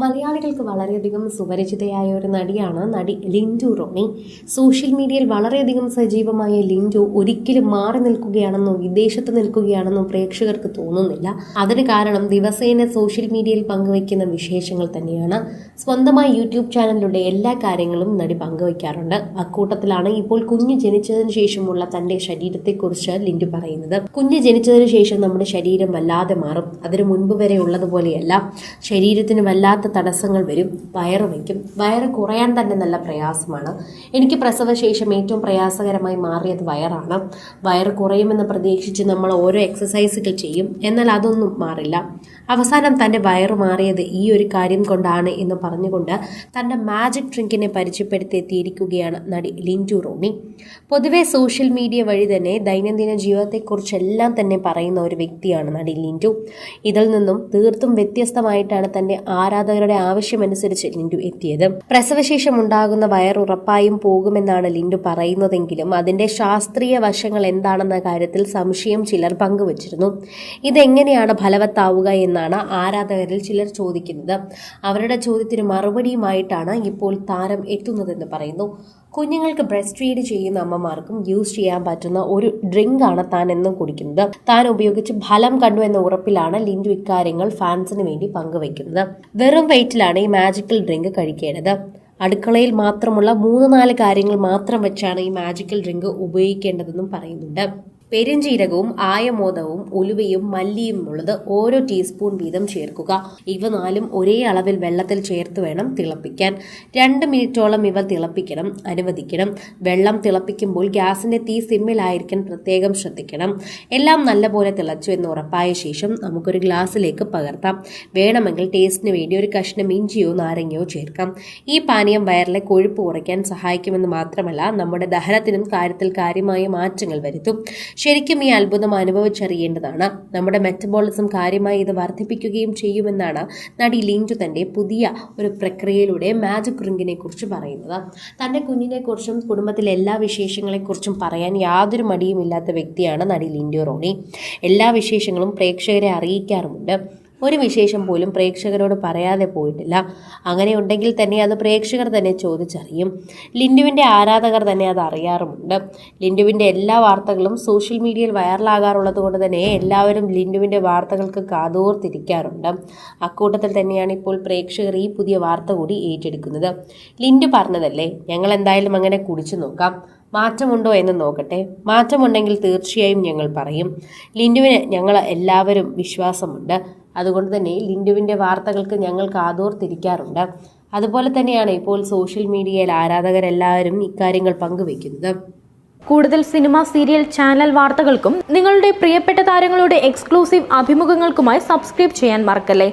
മലയാളികൾക്ക് വളരെയധികം സുപരിചിതയായ ഒരു നടിയാണ് നടി ലിൻഡു റോണി. സോഷ്യൽ മീഡിയയിൽ വളരെയധികം സജീവമായ ലിൻഡു ഒരിക്കലും മാറി നിൽക്കുകയാണെന്നോ വിദേശത്ത് നിൽക്കുകയാണെന്നോ പ്രേക്ഷകർക്ക് തോന്നുന്നില്ല. അതിന് കാരണം ദിവസേന സോഷ്യൽ മീഡിയയിൽ പങ്കുവയ്ക്കുന്ന വിശേഷങ്ങൾ തന്നെയാണ്. സ്വന്തമായി യൂട്യൂബ് ചാനലിലൂടെ എല്ലാ കാര്യങ്ങളും നടി പങ്കുവയ്ക്കാറുണ്ട്. അക്കൂട്ടത്തിലാണ് ഇപ്പോൾ കുഞ്ഞ് ജനിച്ചതിന് ശേഷമുള്ള തന്റെ ശരീരത്തെക്കുറിച്ച് ലിൻഡു പറയുന്നത്. കുഞ്ഞ് ജനിച്ചതിന് ശേഷം നമ്മുടെ ശരീരം വല്ലാതെ മാറും. അതിനു മുൻപ് വരെ ഉള്ളതുപോലെയല്ല. ശരീരത്തിന് വല്ലാത്ത തടസ്സങ്ങൾ വരും വയറ് വയ്ക്കും. വയറ് കുറയാൻ തന്നെ നല്ല പ്രയാസമാണ്. എനിക്ക് പ്രസവശേഷം ഏറ്റവും പ്രയാസകരമായി മാറിയത് വയറാണ്. വയറ് കുറയുമെന്ന് പ്രതീക്ഷിച്ച് നമ്മൾ ഓരോ എക്സസൈസുകൾ ചെയ്യും. എന്നാൽ അതൊന്നും മാറില്ല. അവസാനം തന്റെ വയറ് മാറിയത് ഈ ഒരു കാര്യം കൊണ്ടാണ് എന്ന് പറഞ്ഞുകൊണ്ട് തന്റെ മാജിക് ഡ്രിങ്കിനെ പരിചയപ്പെടുത്തി എത്തിയിരിക്കുകയാണ് നടി ലിൻഡു റോണി പൊതുവെ സോഷ്യൽ മീഡിയ വഴി തന്നെ ദൈനംദിന ജീവിതത്തെക്കുറിച്ചെല്ലാം തന്നെ പറയുന്ന ഒരു വ്യക്തിയാണ് നടി ലിൻഡു. ഇതിൽ നിന്നും തീർത്തും വ്യത്യസ്തമായിട്ടാണ് തന്റെ ആരാധകരുടെ ആവശ്യമനുസരിച്ച് ലിൻഡു എത്തിയത്. പ്രസവശേഷം ഉണ്ടാകുന്ന വയർ ഉറപ്പായും പോകുമെന്നാണ് ലിൻഡു പറയുന്നതെങ്കിലും അതിന്റെ ശാസ്ത്രീയ വശങ്ങൾ എന്താണെന്ന കാര്യത്തിൽ സംശയം ചിലർ പങ്കുവച്ചിരുന്നു. ഇതെങ്ങനെയാണ് ഫലവത്താവുക എന്നാണ് ആരാധകരിൽ ചിലർ ചോദിക്കുന്നത്. അവരുടെ ചോദ്യത്തിന് മറുപടിയുമായിട്ടാണ് ഇപ്പോൾ താരം എത്തുന്നതെന്ന് പറയുന്നു. കുഞ്ഞുങ്ങൾക്ക് ബ്രസ്റ്റ് ഫീഡ് ചെയ്യുന്ന അമ്മമാർക്കും യൂസ് ചെയ്യാൻ പറ്റുന്ന ഒരു ഡ്രിങ്ക് ആണ് താൻ എന്നും കുടിക്കുന്നത്. താൻ ഉപയോഗിച്ച് ഫലം കണ്ടു എന്ന ഉറപ്പിലാണ് ലിൻഡു ഇക്കാര്യങ്ങൾ ഫാൻസിന് വേണ്ടി പങ്കുവയ്ക്കുന്നത്. വെറും വെയിറ്റിലാണ് ഈ മാജിക്കൽ ഡ്രിങ്ക് കഴിക്കേണ്ടത്. അടുക്കളയിൽ മാത്രമുള്ള മൂന്ന് നാല് കാര്യങ്ങൾ മാത്രം വെച്ചാണ് ഈ മാജിക്കൽ ഡ്രിങ്ക് ഉപയോഗിക്കേണ്ടതെന്നും പറയുന്നുണ്ട്. പെരുംജീരകവും ആയമോദവും ഉലുവയും മല്ലിയും ഉള്ളത് ഓരോ ടീസ്പൂൺ വീതം ചേർക്കുക. ഇവ നാലും ഒരേ അളവിൽ വെള്ളത്തിൽ ചേർത്ത് വേണം തിളപ്പിക്കാൻ. രണ്ട് മിനിറ്റോളം ഇവ തിളപ്പിക്കണം അനുവദിക്കണം. വെള്ളം തിളപ്പിക്കുമ്പോൾ ഗ്യാസിന്റെ തീ സിമ്മിലായിരിക്കാൻ പ്രത്യേകം ശ്രദ്ധിക്കണം. എല്ലാം നല്ലപോലെ തിളച്ചു എന്ന് ഉറപ്പായ ശേഷം നമുക്കൊരു ഗ്ലാസ്സിലേക്ക് പകർത്താം. വേണമെങ്കിൽ ടേസ്റ്റിന് വേണ്ടി ഒരു കഷ്ണം ഇഞ്ചിയോ നാരങ്ങയോ ചേർക്കാം. ഈ പാനീയം വയറിലെ കൊഴുപ്പ് കുറയ്ക്കാൻ സഹായിക്കുമെന്ന് മാത്രമല്ല നമ്മുടെ ദഹനത്തിനും കാര്യത്തിൽ കാര്യമായ മാറ്റങ്ങൾ വരുത്തും. ശരിക്കും ഈ അത്ഭുതം അനുഭവിച്ചറിയേണ്ടതാണ്. നമ്മുടെ മെറ്റബോളിസം കാര്യമായി ഇത് വർദ്ധിപ്പിക്കുകയും ചെയ്യുമെന്നാണ് നടി ലിഞ്ചു തന്റെ പുതിയ ഒരു പ്രക്രിയയിലൂടെ മാജിക് റിങ്കിനെ കുറിച്ച് പറയുന്നത്. തന്റെ കുഞ്ഞിനെക്കുറിച്ചും കുടുംബത്തിലെ എല്ലാ വിശേഷങ്ങളെക്കുറിച്ചും പറയാൻ യാതൊരു മടിയുമില്ലാത്ത വ്യക്തിയാണ് നടി ലിൻഡോ റോണി. എല്ലാ വിശേഷങ്ങളും പ്രേക്ഷകരെ അറിയിക്കാറുമുണ്ട്. ഒരു വിശേഷം പോലും പ്രേക്ഷകരോട് പറയാതെ പോയിട്ടില്ല. അങ്ങനെ ഉണ്ടെങ്കിൽ തന്നെ അത് പ്രേക്ഷകർ തന്നെ ചോദിച്ചറിയും. ലിൻഡുവിന്റെ ആരാധകർ തന്നെ അത് അറിയാറുമുണ്ട്. ലിൻഡുവിന്റെ എല്ലാ വാർത്തകളും സോഷ്യൽ മീഡിയയിൽ വൈറലാകാറുള്ളത് കൊണ്ട് തന്നെ എല്ലാവരും ലിൻഡുവിന്റെ വാർത്തകൾക്ക് കാതോർത്തിരിക്കാറുണ്ട്. അക്കൂട്ടത്തിൽ തന്നെയാണ് ഇപ്പോൾ പ്രേക്ഷകർ ഈ പുതിയ വാർത്ത കൂടി ഏറ്റെടുക്കുന്നത്. ലിൻഡു പറഞ്ഞതല്ലേ ഞങ്ങൾ എന്തായാലും അങ്ങനെ കുടിച്ചു നോക്കാം. മാറ്റമുണ്ടോ എന്ന് നോക്കട്ടെ. മാറ്റമുണ്ടെങ്കിൽ തീർച്ചയായും ഞങ്ങൾ പറയും. ലിൻഡുവിന് ഞങ്ങൾ എല്ലാവരും വിശ്വാസമുണ്ട്. അതുകൊണ്ട് തന്നെ ലിൻഡുവിന്റെ വാർത്തകൾക്ക് ഞങ്ങൾ കാതോർത്തിരിക്കാറുണ്ട് അതുപോലെ തന്നെയാണ് ഇപ്പോൾ സോഷ്യൽ മീഡിയയിൽ ആരാധകരെല്ലാവരും ഇക്കാര്യങ്ങൾ പങ്കുവയ്ക്കുന്നത്. കൂടുതൽ സിനിമ സീരിയൽ ചാനൽ വാർത്തകൾക്കും നിങ്ങളുടെ പ്രിയപ്പെട്ട താരങ്ങളുടെ എക്സ്ക്ലൂസീവ് അഭിമുഖങ്ങൾക്കുമായി സബ്സ്ക്രൈബ് ചെയ്യാൻ മറക്കല്ലേ?